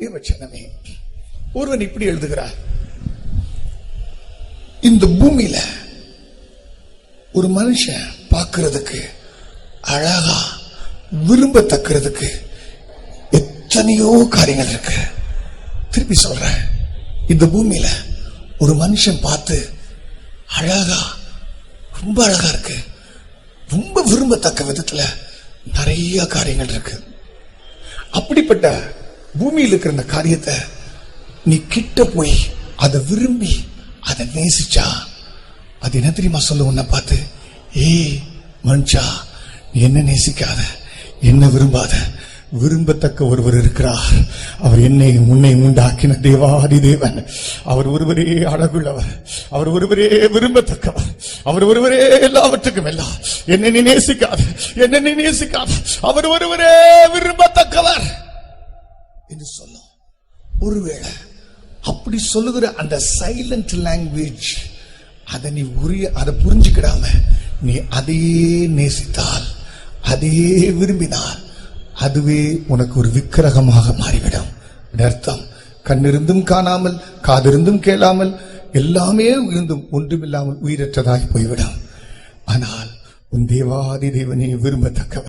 தேவச்சனமே ஒருவன் இப்படி எழுதுகிறார். இந்த பூமியில ஒரு மனுஷன் பார்க்கறதுக்கு அழகா விரும்பத்தக்கிறதுக்கு எத்தனையோ காரியங்கள் இருக்கு. திருப்பி சொல்றேன். இந்த பூமியில ஒரு மனுஷன் பார்த்து அழகா ரொம்ப அழகா இருக்கு. ரொம்ப விரும்பத்தக்க விதத்துல நிறைய காரியங்கள் இருக்கு. அப்படிப்பட்ட பூமியில் இருக்கிற அந்த காரியத்தை நீ கிட்ட போய் அதை விரும்பி அதை நேசிச்சா? அது என்ன தெரியுமா சொல்ல உன்னை பார்த்து ஏய் மனுஷா நீ என்ன நேசிக்காத? என்ன விரும்பாத? விரும்பத்தக்க ஒருவர் இருக்கிறார். அவர் என்னை முன்னை உண்டாக்கின தேவாதி தேவன். அவர் ஒருவரே அழகுள்ளவர். அவர் ஒருவரே விரும்பத்தக்கவர். அவர் ஒருவரே எல்லாவற்றுக்கும் எல்லாம் என்னை நீ நேசிக்காத. என்னை நீ நேசிக்காத. அவர் ஒருவரே விரும்பத்தக்கவர். என்று சொல்லும் ஒருவேளை அப்படி சொல்லுகிற அந்த சைலண்ட் லாங்குவேஜ் அதை நீ உரிய அதை புரிஞ்சுக்கிடாம நீ அதையே நேசித்தால் அதையே விரும்பினால் அதுவே உனக்கு ஒரு விக்கிரகமாக மாறிவிடும். அர்த்தம்? கண்ணிருந்தும் காணாமல் காதிருந்தும் கேளாமல் எல்லாமே இருந்தும் ஒன்றுமில்லாமல் உயிரற்றதாகி போய்விடும். ஆனால் உன் தேவாதி தேவனே விரும்பத்தக்கவர்.